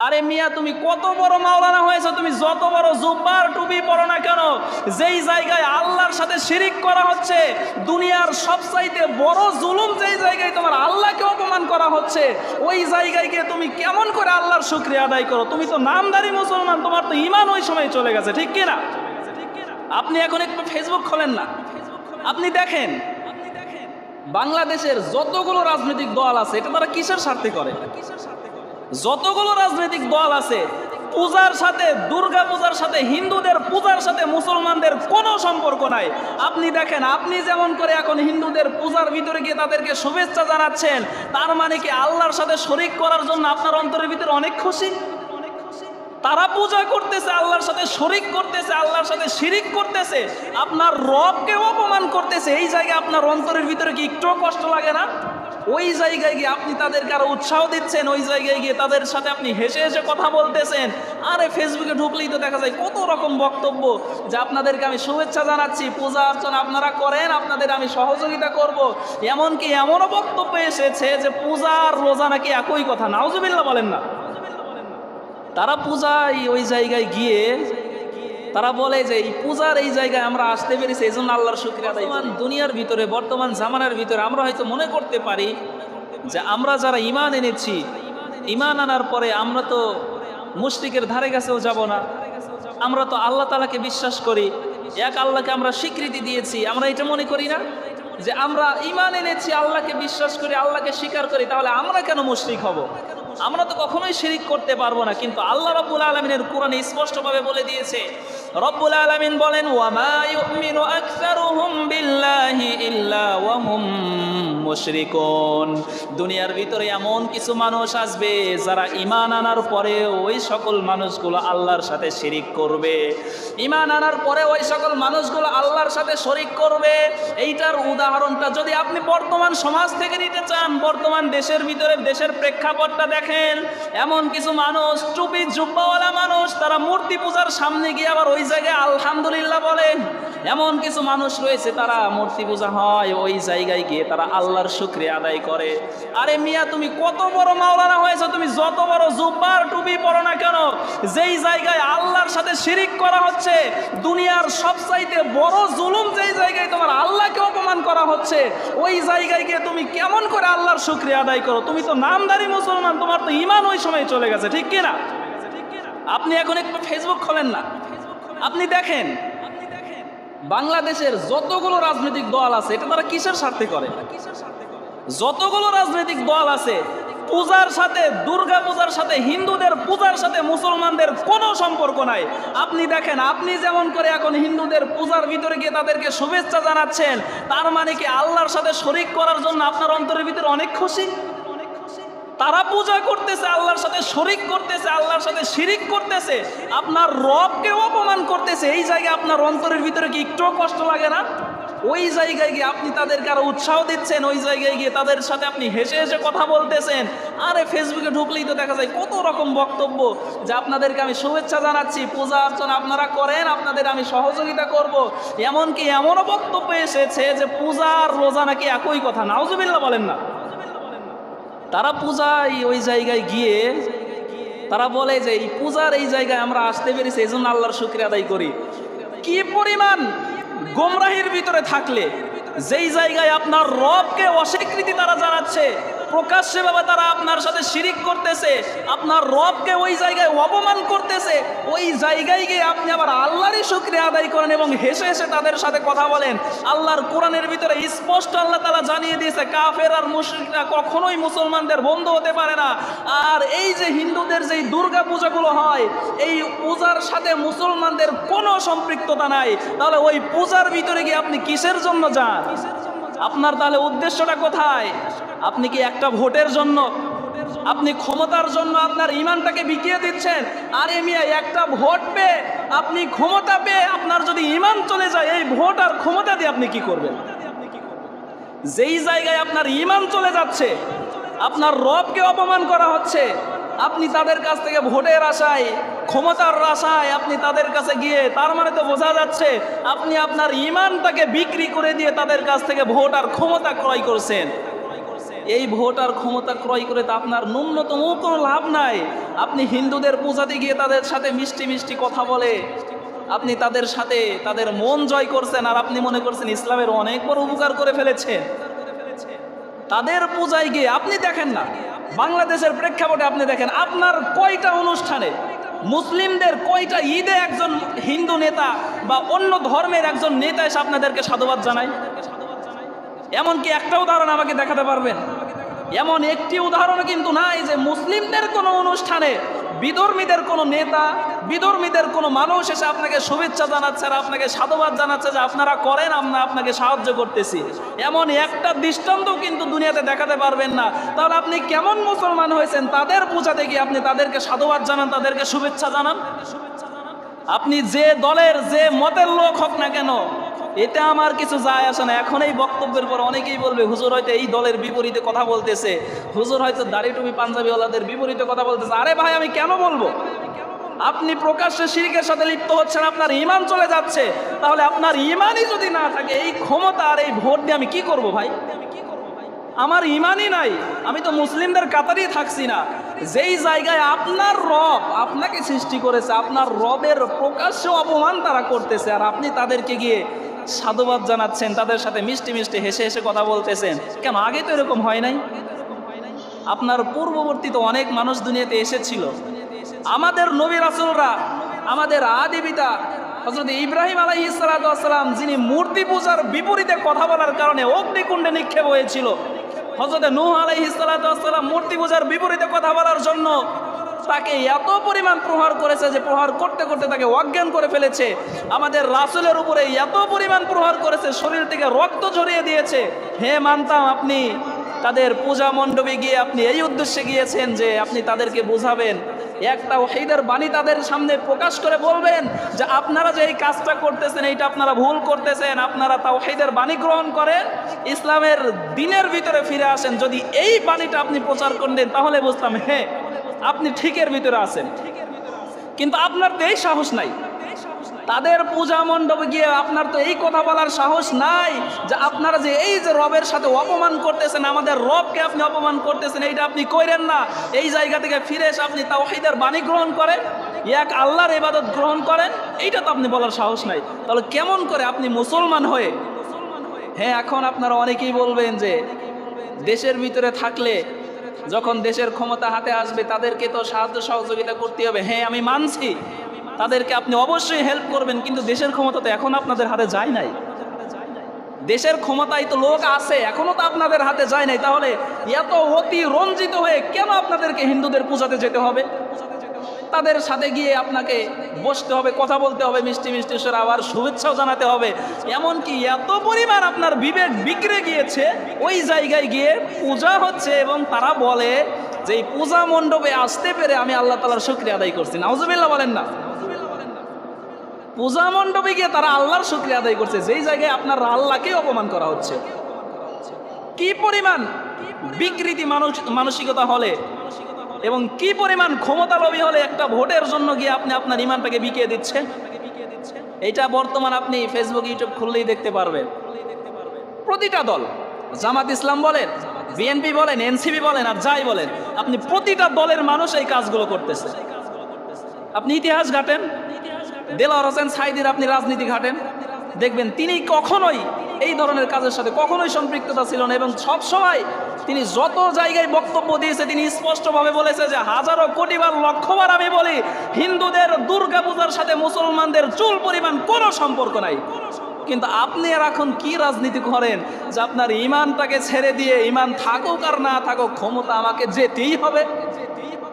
আরে মিয়া, তুমি কত বড় মাওলানা হয়েছে, তুমি যত বড় জুব্বার টুপি পরো না কেন? যেই জায়গায় আল্লাহর সাথে শিরিক করা হচ্ছে, দুনিয়ার সবচাইতে বড় জুলুম যেই জায়গায় তোমার আল্লাহকে অপমান করা হচ্ছে, ওই জায়গায় গিয়ে তুমি কেমন করে আল্লাহর শুক্রিয়া আদায় করো? তুমি তো নামদারি মুসলমান, তোমার তো ইমান ওই সময় চলে গেছে, ঠিক কি না আপনি এখন একটু ফেসবুক খোলেন না। আপনি দেখেন, বাংলাদেশের যতগুলো রাজনৈতিক দল আছে, এটা তারা কিসের স্বার্থে করে? যতগুলো রাজনৈতিক দল আছে, পূজার সাথে, দুর্গা পূজার সাথে, হিন্দুদের পূজার সাথে মুসলমানদের কোনো সম্পর্ক নাই। আপনি দেখেন, আপনি যেমন করে এখন হিন্দুদের পূজার ভিতরে গিয়ে তাদেরকে শুভেচ্ছা জানাচ্ছেন, তার মানে কি আল্লাহর সাথে শরিক করার জন্য আপনার অন্তরের ভিতরে অনেক খুশি? তারা পূজা করতেছে, আল্লাহর সাথে শরিক করতেছে, আল্লাহর সাথে শিরিক করতেছে, আপনার রবকে অপমান করতেছে, এই জায়গায় আপনার অন্তরের ভিতরে কি একটুও কষ্ট লাগে না? ওই জায়গায় গিয়ে আপনি তাদেরকে আরও উৎসাহ দিচ্ছেন, ওই জায়গায় গিয়ে তাদের সাথে আপনি হেসে হেসে কথা বলতেছেন। আরে ফেসবুকে ঢুকলেই তো দেখা যায় কত রকম বক্তব্য যে আপনাদেরকে আমি শুভেচ্ছা জানাচ্ছি, পূজা অর্চনা আপনারা করেন, আপনাদের আমি সহযোগিতা করব। এমনকি এমনও বক্তব্য এসেছে যে পূজা আর রোজা নাকি একই কথা। নাউজুবিল্লাহ বলেন না। তারা পূজায় ওই জায়গায় গিয়ে তারা বলে যে এই পূজার এই জায়গায় আমরা আসতে পেরেছি এই জন্য আল্লাহর শুক্রিয়া দুনিয়ার ভিতরে, বর্তমান জামানার ভিতরে আমরা হয়তো মনে করতে পারি যে আমরা যারা ইমান এনেছি ইমান আনার পরে আমরা তো মুশরিকের ধারে কাছেও যাব না। আমরা তো আল্লাহ তালাকে বিশ্বাস করি, এক আল্লাহকে আমরা স্বীকৃতি দিয়েছি। আমরা এটা মনে করি না যে আমরা ইমান এনেছি, আল্লাহকে বিশ্বাস করি, আল্লাহকে স্বীকার করি, তাহলে আমরা কেন মুশরিক হব? আমরা তো কখনোই শিরিক করতে পারব না, কিন্তু আল্লাহ রব্বুল আলমিনের কোরআনে স্পষ্টভাবে বলে দিয়েছে, রব্বুল আলমিন বলেন ওয়ামা আকসারুহুম বিল্লাহি ইল্লা ওয়াহুম মুশরিকুন। দুনিয়ার ভিতরে এমন কিছু মানুষ আসবে যারা ইমান আনার পরে ওই সকল মানুষগুলো আল্লাহর সাথে শিরিক করবে। ইমান আনার পরে ওই সকল মানুষগুলো আল্লাহর সাথে শরিক করবে। এইটার উদাহরণটা যদি আপনি বর্তমান সমাজ থেকে নিতে চান, বর্তমান দেশের ভিতরে দেশের প্রেক্ষাপটটা দেখেন, এমন কিছু মানুষ, টুপি জুব্বাওয়ালা মানুষ, তারা মূর্তি পূজার সামনে গিয়ে আবার ওই জায়গায় আলহামদুলিল্লাহ বলেন এমন কিছু মানুষ রয়েছে, তারা মূর্তি পূজা হয়, ওই জায়গায় গিয়ে তারা আল্লাহর শুক্রিয়া আদায় করে। আরে মিয়া, তুমি কত বড় মাওলানা হয়েছে, তুমি যত বড় জুব্বার টুপি পরো না কেন? যেই জায়গায় আল্লাহর সাথে শিরিক করা হচ্ছে, দুনিয়ার সবচাইতে বড় জুলুম যেই জায়গায় তোমার আল্লাহকে অপমান করা হচ্ছে, ওই জায়গায় গিয়ে তুমি কেমন করে আল্লাহর শুক্রিয়া আদায় করো? তুমি তো নামদারি মুসলমান, তোমার তো ইমান ওই সময় চলে গেছে, ঠিক কি না আপনি এখন একটু ফেসবুক খোলেন না? আপনি দেখেন বাংলাদেশের যতগুলো রাজনৈতিক দল আছে, এটা তারা কিসের স্বার্থে করে? যতগুলো রাজনৈতিক দল আছে, পূজার সাথে দুর্গা পূজার সাথে, হিন্দুদের পূজার সাথে মুসলমানদের কোনো সম্পর্ক নাই। আপনি দেখেন, আপনি যেমন করে এখন হিন্দুদের পূজার ভিতরে গিয়ে তাদেরকে শুভেচ্ছা জানাচ্ছেন, তার মানে কি আল্লাহর সাথে শরিক করার জন্য আপনার অন্তরের ভিতরে অনেক খুশি? তারা পূজা করতেছে, আল্লাহর সাথে শরিক করতেছে, আল্লাহর সাথে শিরিক করতেছে, আপনার রবকে অপমান করতেছে। এই জায়গায় আপনার অন্তরের ভিতরে কি একটুও কষ্ট লাগে না? ওই জায়গায় গিয়ে আপনি তাদেরকে আরও উৎসাহ দিচ্ছেন, ওই জায়গায় গিয়ে তাদের সাথে আপনি হেসে হেসে কথা বলতেছেন। আরে ফেসবুকে ঢুকলেই তো দেখা যায় কত রকম বক্তব্য যে আপনাদেরকে আমি শুভেচ্ছা জানাচ্ছি। পূজা অর্চনা আপনারা করেন, আপনাদের আমি সহযোগিতা করব। এমনকি এমনও বক্তব্য এসেছে যে পূজা আর রোজা নাকি একই কথা। নাউজুবিল্লাহ বলেন না। তারা পূজায় ওই জায়গায় গিয়ে তারা বলে যে এই পূজার এই জায়গায় আমরা আসতে পেরেছি, এই জন্য আল্লাহর শুক্রিয়া আদায় করি। কি পরিমাণ গোমরাহির ভিতরে থাকলে, যেই জায়গায় আপনার রবকে অস্বীকৃতি তারা জানাচ্ছে প্রকাশ্যে বাবা তারা আপনার সাথে শিরিক করতেছে, আপনার রবকে ওই জায়গায় অপমান করতেছে, ওই জায়গায় গিয়ে আপনি আবার আল্লাহরই শুক্রিয়া আদায় করেন এবং হেসে হেসে তাদের সাথে কথা বলেন। আল্লাহর কোরআনের ভিতরে স্পষ্ট আল্লাহ তালা জানিয়ে দিয়েছে, কাফের আর মুশরিকরা কখনোই মুসলমানদের বন্ধু হতে পারে না। আর এই যে হিন্দুদের যেই দুর্গা পূজাগুলো হয়, এই পূজার সাথে মুসলমানদের কোনো সম্পৃক্ততা নাই। তাহলে ওই পূজার ভিতরে গিয়ে আপনি কিসের জন্য যান? আপনার তাহলে উদ্দেশ্যটা কোথায়? আপনি কি একটা ভোটের জন্য, আপনি ক্ষমতার জন্য আপনার ইমানটাকে বিকিয়ে দিচ্ছেন? আরে মিয়া একটা ভোট পেয়ে আপনি ক্ষমতা পেয়ে আপনার যদি ইমান চলে যায়, এই ভোট আর ক্ষমতা দিয়ে আপনি কি করবেন? যেই জায়গায় আপনার ইমান চলে যাচ্ছে, আপনার রবকে অপমান করা হচ্ছে, আপনি তাদের কাছ থেকে ভোটের আশায়, ক্ষমতার আশায় আপনি তাদের কাছে গিয়ে, তার মানে তো বোঝা যাচ্ছে আপনি আপনার ইমানটাকে বিক্রি করে দিয়ে তাদের কাছ থেকে ভোট আর ক্ষমতা ক্রয় করছেন। এই ভোট আর ক্ষমতা ক্রয় করে তো আপনার ন্যূনতম কোনো লাভ নাই। আপনি হিন্দুদের পূজাতে গিয়ে তাদের সাথে মিষ্টি মিষ্টি কথা বলে, আপনি তাদের সাথে তাদের মন জয় করছেন আর আপনি মনে করছেন ইসলামের অনেক বড় উপকার করে ফেলেছেন তাদের পূজায় গিয়ে আপনি দেখেন না, বাংলাদেশের প্রেক্ষাপটে আপনি দেখেন আপনার কয়টা অনুষ্ঠানে মুসলিমদের কয়টা ঈদে একজন হিন্দু নেতা বা অন্য ধর্মের একজন নেতা এসে আপনাদেরকে সাধুবাদ জানায়? এমনকি একটা উদাহরণ আমাকে দেখাতে পারবেন। এমন একটি উদাহরণ কিন্তু নাই যে মুসলিমদের কোনো অনুষ্ঠানে বিধর্মীদের কোনো নেতা, বিধর্মীদের কোনো মানুষ এসে আপনাকে শুভেচ্ছা জানাচ্ছে আর আপনাকে সাধুবাদ জানাচ্ছে যে আপনারা করেন, আমরা আপনাকে সাহায্য করতেছি। এমন একটা দৃষ্টান্ত কিন্তু দুনিয়াতে দেখাতে পারবেন না। তাহলে আপনি কেমন মুসলমান হয়েছেন তাদের পূজাতে গিয়ে আপনি তাদেরকে সাধুবাদ জানান, তাদেরকে শুভেচ্ছা জানান? আপনি যে দলের, যে মতের লোক হোক না কেন এতে আমার কিছু যায় আসে না। এখন এই বক্তব্যের পর অনেকেই বলবে, হুজুর হয়তো এই দলের বিপরীতে কথা বলতেছে। হুজুর হয়তো দাড়ি টুপি পাঞ্জাবিওয়ালাদের বিপরীতে কথা বলতেছে। আরে ভাই, আমি কেন বলব? আপনি প্রকাশ্যে শিরিকের সাথে লিপ্ত হচ্ছেন, আপনার ইমান চলে যাচ্ছে। তাহলে আপনার ইমানই যদি না থাকে, এই ক্ষমতা আর এই ভোট দিয়ে আমি কি করব ভাই? আমার ইমানই নাই। আমি তো মুসলিমদের কাতারই থাকছি না। যেই জায়গায় আপনার রব আপনাকে সৃষ্টি করেছে, আপনার রবের প্রকাশ্য অপমান তারা করতেছে, আর আপনি তাদেরকে গিয়ে সাধুবাদ জানাচ্ছেন, তাদের সাথে মিষ্টি মিষ্টি হেসে হেসে কথা বলতেছেন। কেন, আগে তো এরকম হয় নাই? আপনার পূর্ববর্তী তো অনেক মানুষ দুনিয়াতে এসেছিল। আমাদের নবী রাসুলরা, আমাদের আদি পিতা হজরত ইব্রাহিম আলাই ইসালাতাম যিনি মূর্তি পূজার বিপরীতে কথা বলার কারণে অগ্নিকুণ্ডে নিক্ষেপ হয়েছিল। হজরত নূহ আলাই ইসালাতাম মূর্তি পূজার বিপরীতে কথা বলার জন্য তাকে এত পরিমাণ প্রহার করেছে যে প্রহার করতে করতে তাকে অজ্ঞান করে ফেলেছে। আমাদের রাসুলের উপরে এত পরিমাণ প্রহার করেছে, শরীর থেকে রক্ত ঝরিয়ে দিয়েছে। হে, মানতাম আপনি তাদের পূজা মণ্ডপে গিয়ে আপনি এই উদ্দেশ্যে গিয়েছেন যে আপনি তাদেরকে বোঝাবেন। একটা ওহিদের বাণী তাদের সামনে প্রকাশ করে বলবেন যে আপনারা যে এই কাজটা করতেছেন, এইটা আপনারা ভুল করতেছেন, আপনারা তাওহিদের বাণী গ্রহণ করেন, ইসলামের দিনের ভিতরে ফিরে আসেন। যদি এই বাণীটা আপনি প্রচার করলেন তাহলে বুঝতাম হ্যাঁ আপনি ঠিকের ভিতরে আছেন। কিন্তু আপনার তো এই সাহস নাই। তাদের পূজা মণ্ডপে গিয়ে আপনার তো এই কথা বলার সাহস নাই যে আপনারা যে এই যে রবের সাথে অপমান করতেছেন, আমাদের রবকে আপনি অপমান করতেছেন, এইটা আপনি কইরেন না। এই জায়গা থেকে ফিরে এসে আপনি তাওহিদের বাণী গ্রহণ করেন, এক আল্লাহর ইবাদত গ্রহণ করেন, এইটা তো আপনি বলার সাহস নাই। তাহলে কেমন করে আপনি মুসলমান হয়ে হ্যাঁ এখন আপনারা অনেকেই বলবেন যে দেশের ভিতরে থাকলে যখন দেশের ক্ষমতা হাতে আসবে, তাদেরকে তো সাহায্য সহযোগিতা করতে হবে। হ্যাঁ আমি মানছি। তাদেরকে আপনি অবশ্যই হেল্প করবেন, কিন্তু দেশের ক্ষমতা তো এখন আপনাদের হাতে যায় নাই। দেশের ক্ষমতায় তো লোক আছে, এখনও তো আপনাদের হাতে যায় নাই। তাহলে এত অতি রঞ্জিত হয়ে কেন আপনাদেরকে হিন্দুদের পূজাতে যেতে হবে? তাদের সাথে গিয়ে আপনাকে বসতে হবে, কথা বলতে হবে, মিষ্টি মিষ্টি স্বরে, আবার শুভেচ্ছাও জানাতে হবে। এমনকি এত পরিমাণ আপনার বিবেক বিগড়ে গিয়েছে, ওই জায়গায় গিয়ে পূজা হচ্ছে এবং তারা বলে যে এই পূজা মণ্ডপে আসতে পেরে আমি আল্লাহ তালার শুক্রিয়া আদায় করছি। নাউজুবিল্লাহ বলেন না। পূজা মণ্ডপে গিয়ে তারা আল্লাহর শুক্রিয়া আদায় করছে, যেই জায়গায় আপনার আল্লাহকে অপমান করা হচ্ছে। কি পরিমাণ বিকৃতি মানসিকতা হলে? এবং কি পরিমাণ ক্ষমতা লোভী হলে একটা ভোটের জন্য গিয়ে আপনি আপনার ইমানটাকে বিকিয়ে দিচ্ছেন? এটা বর্তমান আপনি ফেসবুক ইউটিউব খুললেই দেখতে পারবেন। প্রতিটা দল, জামাত ইসলাম বলেন বিএনপি বলেন এনসিপি বলেন, আর যাই বলেন, আপনি প্রতিটা দলের মানুষ এই কাজগুলো করতেছে। আপনি ইতিহাস ঘাটেন, দেলাওয়ার হোসেন সাইদির আপনি রাজনীতি ঘাটেন। দেখবেন তিনি কখনোই এই ধরনের কাজের সাথে কখনোই সম্পৃক্ততা ছিল না এবং সব সময় তিনি যত জায়গায় বক্তব্য দিয়েছে, তিনি স্পষ্টভাবে বলেছে যে হাজারো কোটিবার লক্ষবার আমি বলি, হিন্দুদের দুর্গা পূজার সাথে মুসলমানদের চুল পরিমাণ কোনো সম্পর্ক নাই। কিন্তু আপনি আর এখন কি রাজনীতি করেন যে আপনার ইমানটাকে ছেড়ে দিয়ে ইমান থাকুক আর না থাকুক, ক্ষমতা আমাকে যেতেই হবে।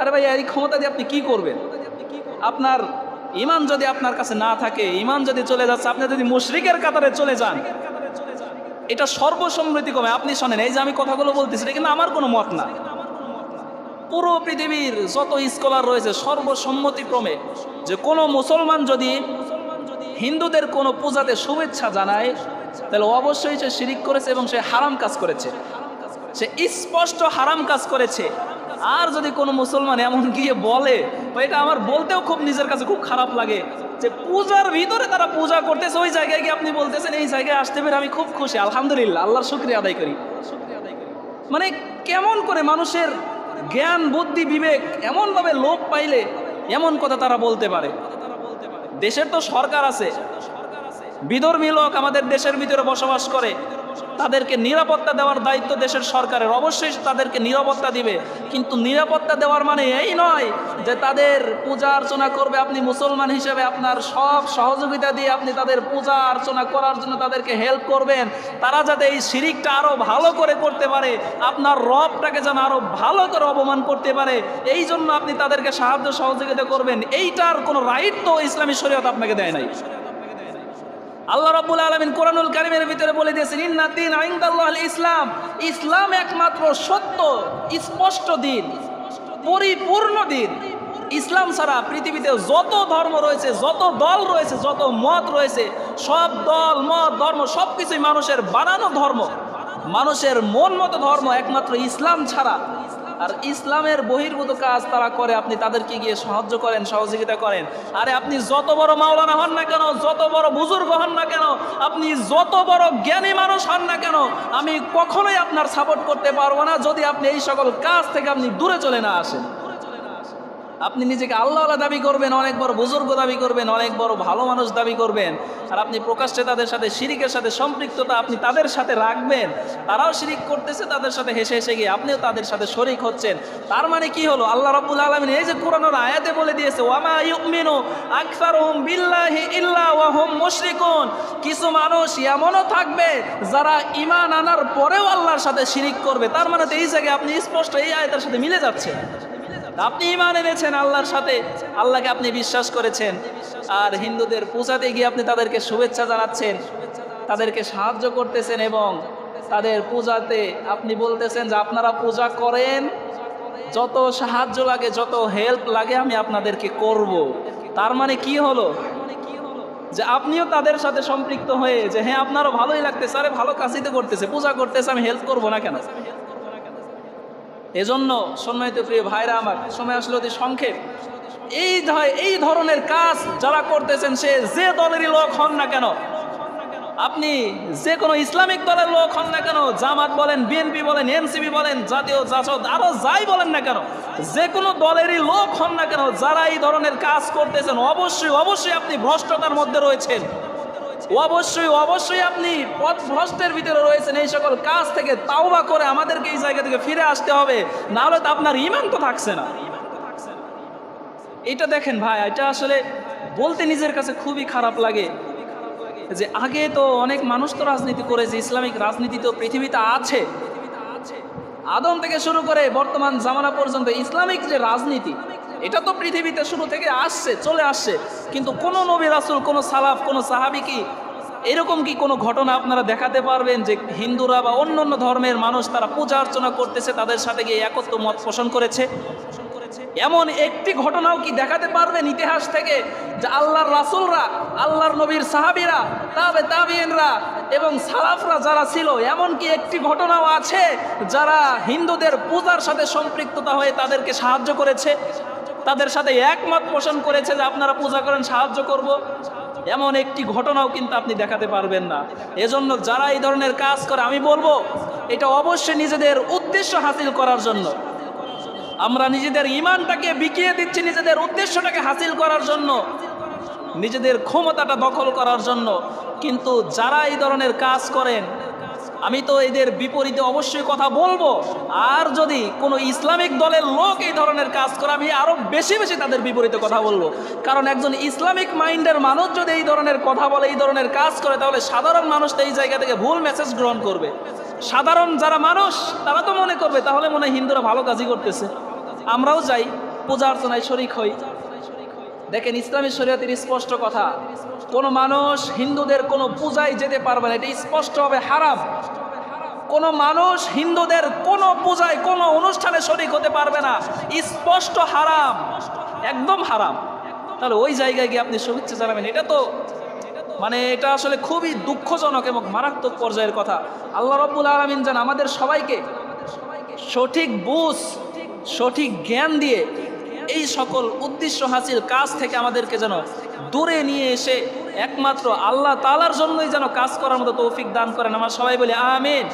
আরে ভাই, এই ক্ষমতা দিয়ে আপনি কি করবেন? আপনার ইমান যদি আপনার কাছে না থাকে, ইমান যদি চলে যাচ্ছে, আপনি যদি মুশরিকের কাতারে চলে যান, এটা সর্বসম্মতি কমে। আপনি শোনেন, এই যে আমি কথাগুলো বলতেছি, এটা কিন্তু আমার কোনো মত না। পুরো পৃথিবীর যত স্কলার রয়েছে সর্বসম্মতিক্রমে যে কোনো মুসলমান যদি হিন্দুদের কোনো পূজাতে শুভেচ্ছা জানায়, তাহলে অবশ্যই সে শিরিক করেছে এবং সে হারাম কাজ করেছে। সে স্পষ্ট হারাম কাজ করেছে। আর যদি কোনো মুসলমান এমন গিয়ে বলে এটা আমার বলতেও খুব নিজের কাছে খুব খারাপ লাগে যে পূজার ভিতরে তারা পূজা করতেছে, ওই জায়গায় গিয়ে আপনি বলতেছেন, এই জায়গায় আসতে পেরে আমি খুব খুশি, আলহামদুলিল্লাহ, আল্লাহর শুক্রিয়া আদায় করি। মানে কেমন করে মানুষের জ্ঞান, বুদ্ধি, বিবেক এমনভাবে লোপ পাইলে এমন কথা তারা বলতে পারে? দেশের তো সরকার আছে। বিধর্মী লোক আমাদের দেশের ভিতরে বসবাস করে। তাদেরকে নিরাপত্তা দেওয়ার দায়িত্ব দেশের সরকারের। অবশ্যই তাদেরকে নিরাপত্তা দিবে। কিন্তু নিরাপত্তা দেওয়ার মানে এই নয় যে তাদের পূজা অর্চনা করবে আপনি মুসলমান হিসেবে, আপনার সব সহযোগিতা দিয়ে আপনি তাদের পূজা অর্চনা করার জন্য তাদেরকে হেল্প করবেন। তারা যাতে এই শিরিকটা আরও ভালো করে করতে পারে, আপনার রবটাকে যেন আরও ভালো করে অপমান করতে পারে, এই জন্য আপনি তাদেরকে সাহায্য সহযোগিতা করবেন। এইটার কোনো রাইট তো ইসলামী শরীয়ত আপনাকে দেয় নাই। আল্লাহ রাব্বুল আলামিন কোরআনুল কারিমের ভিতরে বলে দিয়েছেন, ইন্না দিন ইনদাল্লাহ ইসলাম। ইসলাম একমাত্র সত্য, স্পষ্ট দিন পরিপূর্ণ দিন ইসলাম ছাড়া পৃথিবীতে যত ধর্ম রয়েছে, যত দল রয়েছে, যত মত রয়েছে, সব দল, মত, ধর্ম সব কিছুই মানুষের বানানো ধর্ম। মানুষের মন মতো ধর্ম একমাত্র ইসলাম ছাড়া। আর ইসলামের বহির্ভূত কাজ তারা করে, আপনি তাদেরকে গিয়ে সাহায্য করেন, সহযোগিতা করেন। আরে আপনি যত বড় মাওলানা হন না কেন, যত বড় বুজুর্গ হন না কেন, আপনি যত বড় জ্ঞানী মানুষ হন না কেন, আমি কখনোই আপনার সাপোর্ট করতে পারব না যদি আপনি এই সকল কাজ থেকে আপনি দূরে চলে না আসেন। আপনি নিজেকে আল্লাহ দাবি করবেন, অনেক বড় বুজুর্গ দাবি করবেন, অনেক বড় ভালো মানুষ দাবি করবেন। আর আপনি প্রকাশ্যে তাদের সাথে, শিরিকের সাথে সম্পৃক্ততা আপনি তাদের সাথে রাখবেন। তারাও শিরিক করতেছে, তাদের সাথে হেসে হেসে গিয়ে আপনিও তাদের সাথে শরিক হচ্ছেন। তার মানে কি হলো? আল্লাহ রাব্বুল আলামিন এই যে কোরআনের আয়াতে বলে দিয়েছে, ওয়ামা ইউমিনু আকসারুহুম বিল্লাহি ইল্লা ওয়া হুম মুশরিকুন। কিছু মানুষ এমনও থাকবে যারা ইমান আনার পরেও আল্লাহর সাথে শিরিক করবে। তার মানে তো এই জায়গায় আপনি স্পষ্ট এই আয়াতের সাথে মিলে যাচ্ছে। আপনি ইমান এনেছেন আল্লাহর সাথে, আল্লাহকে আপনি বিশ্বাস করেছেন। আর হিন্দুদের পূজাতে গিয়ে আপনি তাদেরকে শুভেচ্ছা জানাচ্ছেন, তাদেরকে সাহায্য করতেছেন এবং তাদের পূজাতে আপনি বলতেছেন যে আপনারা পূজা করেন, যত সাহায্য লাগে, যত হেল্প লাগে আমি আপনাদেরকে করব। তার মানে কি হলো? যে আপনিও তাদের সাথে সম্পৃক্ত হয়ে যে হ্যাঁ আপনারও ভালোই লাগতেছে, আরে ভালো কাজই তো করতেছে, পূজা করতেছে, আমি হেল্প করব না কেন? এজন্য সম্মানিত প্রিয় ভাইরা আমার, সময় আসলে অতি সংক্ষেপ। এই এই ধরনের কাজ যারা করতেছেন, সে যে দলেরই লোক হন না কেন? আপনি যে কোনো ইসলামিক দলের লোক হন না কেন? জামাত বলেন বিএনপি বলেন এনসিপি বলেন, জাতীয় জাসদ, আরও যাই বলেন না কেন? যে কোনো দলেরই লোক হন না কেন? যারা এই ধরনের কাজ করতেছেন, অবশ্যই অবশ্যই আপনি ভ্রষ্টতার মধ্যে রয়েছেন। অবশ্যই অবশ্যই আপনি পথ ভ্রষ্টের ভিতরে রয়েছেন এই সকল কাজ থেকে তাওবা করে আমাদেরকে এই জায়গা থেকে ফিরে আসতে হবে। নাহলে তো আপনার ইমান তো থাকছে না। এটা দেখেন ভাই, এটা আসলে বলতে নিজের কাছে খুবই খারাপ লাগে যে আগে তো অনেক মানুষ তো রাজনীতি করেছে, ইসলামিক রাজনীতি তো পৃথিবীতে আছে। আদম থেকে শুরু করে বর্তমান জামানা পর্যন্ত ইসলামিক যে রাজনীতি এটা তো পৃথিবীতে শুরু থেকে আসছে, চলে আসছে। কিন্তু কোনো নবী রাসুল, কোনো সালাফ, কোনো সাহাবি কি এরকম কি কোনো ঘটনা আপনারা দেখাতে পারবেন যে হিন্দুরা বা অন্য অন্য ধর্মের মানুষ তারা পূজা অর্চনা করতেছে, তাদের সাথে গিয়ে একত্র মত পোষণ করেছে? এমন একটি ঘটনাও কি দেখাতে পারবেন ইতিহাস থেকে? যে আল্লাহর রাসুলরা, আল্লাহর নবীর সাহাবিরা, তাবে তাবিয়েনরা এবং সালাফরা যারা ছিল, এমন কি একটি ঘটনাও আছে যারা হিন্দুদের পূজার সাথে সম্পৃক্ততা হয়ে তাদেরকে সাহায্য করেছে? তাদের সাথে একমত পোষণ করেছে যে আপনারা পূজা করেন, সাহায্য করব। এমন একটি ঘটনাও কিন্তু আপনি দেখাতে পারবেন না। এজন্য যারা এই ধরনের কাজ করে, আমি বলব, এটা অবশ্যই নিজেদের উদ্দেশ্য হাসিল করার জন্য। আমরা নিজেদের ইমানটাকে বিকিয়ে দিচ্ছি, নিজেদের উদ্দেশ্যটাকে হাসিল করার জন্য। নিজেদের ক্ষমতাটা দখল করার জন্য। কিন্তু যারা এই ধরনের কাজ করেন আমি তো এদের বিপরীতে অবশ্যই কথা বলব। আর যদি কোনো ইসলামিক দলের লোক এই ধরনের কাজ করে, আমি আরও বেশি বেশি তাদের বিপরীতে কথা বলব। কারণ একজন ইসলামিক মাইন্ডের মানুষ যদি এই ধরনের কথা বলে, এই ধরনের কাজ করে, তাহলে সাধারণ মানুষ তো এই জায়গা থেকে ভুল মেসেজ গ্রহণ করবে। সাধারণ যারা মানুষ, তারা তো মনে করবে, তাহলে মনে হিন্দুরা ভালো কাজই করতেছে। আমরাও যাই, পূজা অর্চনায় শরিক হই। দেখেন ইসলামী শরীয়তের স্পষ্ট কথা। কোনো মানুষ হিন্দুদের কোনো পূজায় যেতে পারবে না, এটা স্পষ্টভাবে হারাম। কোনো মানুষ হিন্দুদের কোনো পূজায়, কোনো অনুষ্ঠানে শরিক হতে পারবে না, স্পষ্ট হারাম, একদম হারাম। তাহলে ওই জায়গায় গিয়ে আপনি শুভেচ্ছা জানাবেন, এটা তো মানে এটা আসলে খুবই দুঃখজনক এবং মারাত্মক পর্যায়ের কথা। আল্লাহ রব্বুল আলমিন যেন আমাদের সবাইকে সঠিক বুঝ, সঠিক জ্ঞান দিয়ে এই সকল উদ্দেশ্য হাসিল কাজ থেকে আমাদেরকে যেন দূরে নিয়ে এসে একমাত্র আল্লাহ তালার জন্যই যেন কাজ করার মতো তৌফিক দান করেন। আমার সবাই বলি, আমিন।